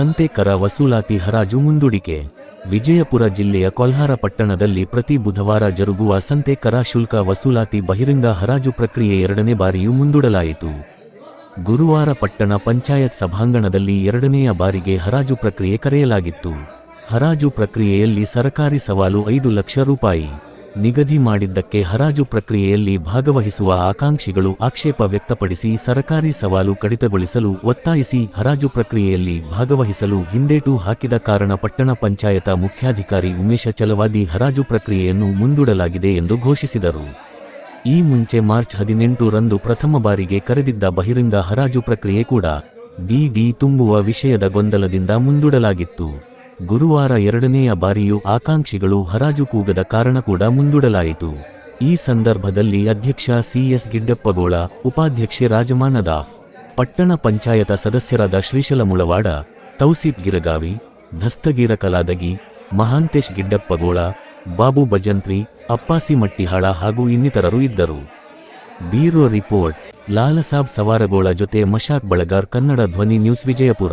ಸಂತೆ ಕರ ವಸೂಲಾತಿ ಹರಾಜು ಮುಂದೂಡಿಕೆ. ವಿಜಯಪುರ ಜಿಲ್ಲೆಯ ಕೊಲ್ಹಾರ ಪಟ್ಟಣದಲ್ಲಿ ಪ್ರತಿ ಬುಧವಾರ ಜರುಗುವ ಸಂತೆ ಕರ ಶುಲ್ಕ ವಸೂಲಾತಿ ಬಹಿರಂಗ ಹರಾಜು ಪ್ರಕ್ರಿಯೆ ಎರಡನೇ ಬಾರಿಯೂ ಮುಂದೂಡಲಾಯಿತು. ಗುರುವಾರ ಪಟ್ಟಣ ಪಂಚಾಯತ್ ಸಭಾಂಗಣದಲ್ಲಿ ಎರಡನೆಯ ಬಾರಿಗೆ ಹರಾಜು ಪ್ರಕ್ರಿಯೆ ಕರೆಯಲಾಗಿತ್ತು. ಹರಾಜು ಪ್ರಕ್ರಿಯೆಯಲ್ಲಿ ಸರಕಾರಿ ಸವಾಲು ಐದು ಲಕ್ಷ ರೂಪಾಯಿ. ನಿಗದಿ ಮಾಡಿದ್ದಕ್ಕೆ ಹರಾಜು ಪ್ರಕ್ರಿಯೆಯಲ್ಲಿ ಭಾಗವಹಿಸುವ ಆಕಾಂಕ್ಷಿಗಳು ಆಕ್ಷೇಪ ವ್ಯಕ್ತಪಡಿಸಿ ಸರಕಾರಿ ಸವಾಲು ಕಡಿತಗೊಳಿಸಲು ಒತ್ತಾಯಿಸಿ ಹರಾಜು ಪ್ರಕ್ರಿಯೆಯಲ್ಲಿ ಭಾಗವಹಿಸಲು ಹಿಂದೇಟು ಹಾಕಿದ ಕಾರಣ ಪಟ್ಟಣ ಪಂಚಾಯತ ಮುಖ್ಯಾಧಿಕಾರಿ ಉಮೇಶ ಚಲವಾದಿ ಹರಾಜು ಪ್ರಕ್ರಿಯೆಯನ್ನು ಮುಂದೂಡಲಾಗಿದೆ ಎಂದು ಘೋಷಿಸಿದರು. ಈ ಮುಂಚೆ ಮಾರ್ಚ್ ಹದಿನೆಂಟು ರಂದು ಪ್ರಥಮ ಬಾರಿಗೆ ಕರೆದಿದ್ದ ಬಹಿರಂಗ ಹರಾಜು ಪ್ರಕ್ರಿಯೆ ಕೂಡ ಬಿಡಿ ತುಂಬುವ ವಿಷಯದ ಗೊಂದಲದಿಂದ ಮುಂದೂಡಲಾಗಿತ್ತು. ಗುರುವಾರ ಎರಡನೆಯ ಬಾರಿಯೂ ಆಕಾಂಕ್ಷಿಗಳು ಹರಾಜು ಕೂಗದ ಕಾರಣ ಕೂಡ ಮುಂದೂಡಲಾಯಿತು. ಈ ಸಂದರ್ಭದಲ್ಲಿ ಅಧ್ಯಕ್ಷ ಸಿಎಸ್ ಗಿಡ್ಡಪ್ಪಗೋಳ, ಉಪಾಧ್ಯಕ್ಷೆ ರಾಜಮಾನದಾಫ್, ಪಟ್ಟಣ ಪಂಚಾಯತ ಸದಸ್ಯರಾದ ಶ್ರೀಶಲ ಮುಳವಾಡ ತೌಸೀಫ್ ಗಿರಗಾವಿ, ಧಸ್ತಗೀರ ಕಲಾದಗಿ, ಮಹಾಂತೇಶ್ ಗಿಡ್ಡಪ್ಪಗೋಳ, ಬಾಬು ಭಜಂತ್ರಿ, ಅಪ್ಪಾಸಿ ಮಟ್ಟಿಹಾಳ ಹಾಗೂ ಇನ್ನಿತರರು ಇದ್ದರು. ಬ್ಯೂರೋ ರಿಪೋರ್ಟ್, ಲಾಲಸಾಬ್ ಸವಾರಗೋಳ ಜೊತೆ ಮಶಾಕ್ ಬಳಗಾರ್, ಕನ್ನಡ ಧ್ವನಿ ನ್ಯೂಸ್ ವಿಜಯಪುರ.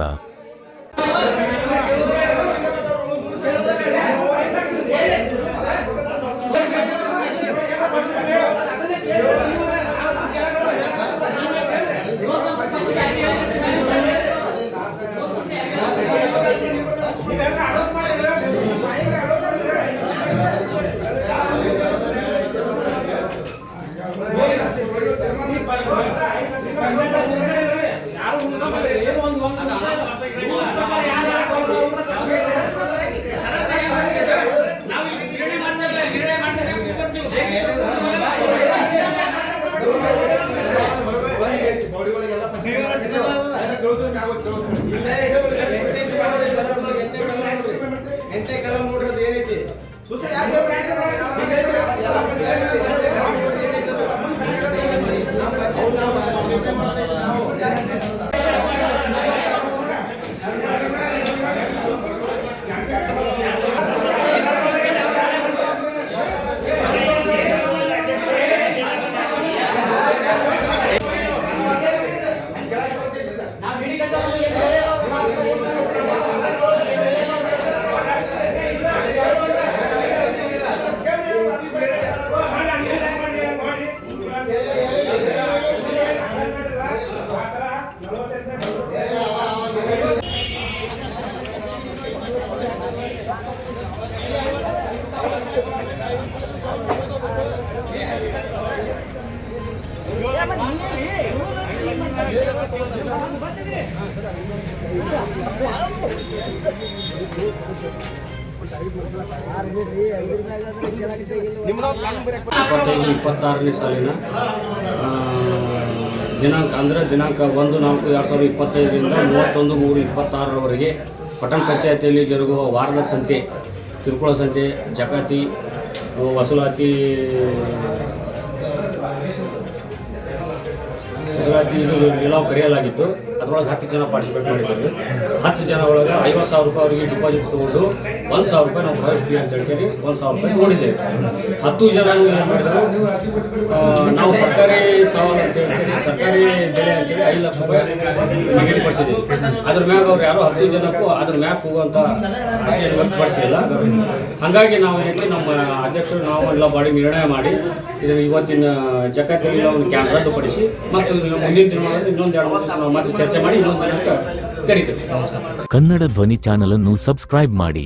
ಎಂಟೇ ಕಲ ಮೂಡ್ರದ್ದು ಏನೈತಿ ಸುಸ್ರಿ ಇಪ್ಪತ್ತೈದು ಇಪ್ಪತ್ತಾರನೇ ಸಾಲಿನ ದಿನಾಂಕ ಅಂದರೆ ದಿನಾಂಕ ಒಂದು ನಾಲ್ಕು ಎರಡು ಸಾವಿರದ ಇಪ್ಪತ್ತೈದರಿಂದ ಮೂವತ್ತೊಂದು ಮೂರು ಇಪ್ಪತ್ತಾರರವರೆಗೆ ಪಟ್ಟಣ ಪಂಚಾಯತಿಯಲ್ಲಿ ಜರುಗುವ ವಾರದ ಸಂತೆ ತಿರುಕುಳ ಸಂತೆ, ಜಕಾತಿ, ವಸೂಲಾತಿ ವಸೂಲಾತಿ ಎಲ್ಲವೂ ಕರೆಯಲಾಗಿತ್ತು. ಅದರೊಳಗೆ ಹತ್ತು ಜನ ಪಾರ್ಟಿಸಿಪೇಟ್ ಮಾಡಿದ್ದಾರೆ ಹತ್ತು ಜನ ಒಳಗೆ ಐವತ್ತು ಸಾವಿರ ರೂಪಾಯಿ ಅವರಿಗೆ ಡಿಪಾಸಿಟ್ ತೊಗೊಂಡು ಒಂದು ಸಾವಿರ ರೂಪಾಯಿ ನಾವು ಫೀ ಅಂತ ಹೇಳ್ತೀವಿ. ಒಂದು ಸಾವಿರ ರೂಪಾಯಿ ನೋಡಿದ್ದೇವೆ ಹತ್ತು ಜನ ಏನು ಮಾಡಿದ್ರು? ನಾವು ಸರ್ಕಾರಿ ಸವಾಲು ಅಂತ ಹೇಳ್ತೀವಿ. ಸರ್ಕಾರಿ ಬೆಲೆ ಅಂತೇಳಿ ಐದು ಲಕ್ಷ ರೂಪಾಯಿ ನಿಗದಿಪಡಿಸಿದ್ದೀವಿ ಅದ್ರ ಮ್ಯಾಗ ಅವ್ರು ಯಾರೋ ಹತ್ತು ಜನಕ್ಕೂ ಅದ್ರ ಮ್ಯಾಪ್ ಹೋಗುವಂಥ ಆಶೆಯನ್ನು ವ್ಯಕ್ತಪಡಿಸಿಲ್ಲ. ಹಾಗಾಗಿ ನಾವು ಏನೈತಿ ನಮ್ಮ ಅಧ್ಯಕ್ಷರು ನಾವು ಎಲ್ಲ ಬಾಡಿ ನಿರ್ಣಯ ಮಾಡಿ ಇದು ಇವತ್ತಿನ ಜಗತ್ತಲ್ಲಿ ಒಂದು ಕ್ಯಾಂಪ್ ರದ್ದುಪಡಿಸಿ ಮತ್ತು ಮುಂದಿನ ದಿನಗಳಲ್ಲಿ ಇನ್ನೊಂದು ಎರಡು ಮೂರು ನಾವು ಮತ್ತೆ ಚರ್ಚೆ ಮಾಡಿ ಇನ್ನೊಂದು ದಿನಕ್ಕೆ ಕರಿತೇವೆ ಕನ್ನಡ ಧ್ವನಿ ಚಾನಲ್ ಅನ್ನು ಸಬ್ಸ್ಕ್ರೈಬ್ ಮಾಡಿ.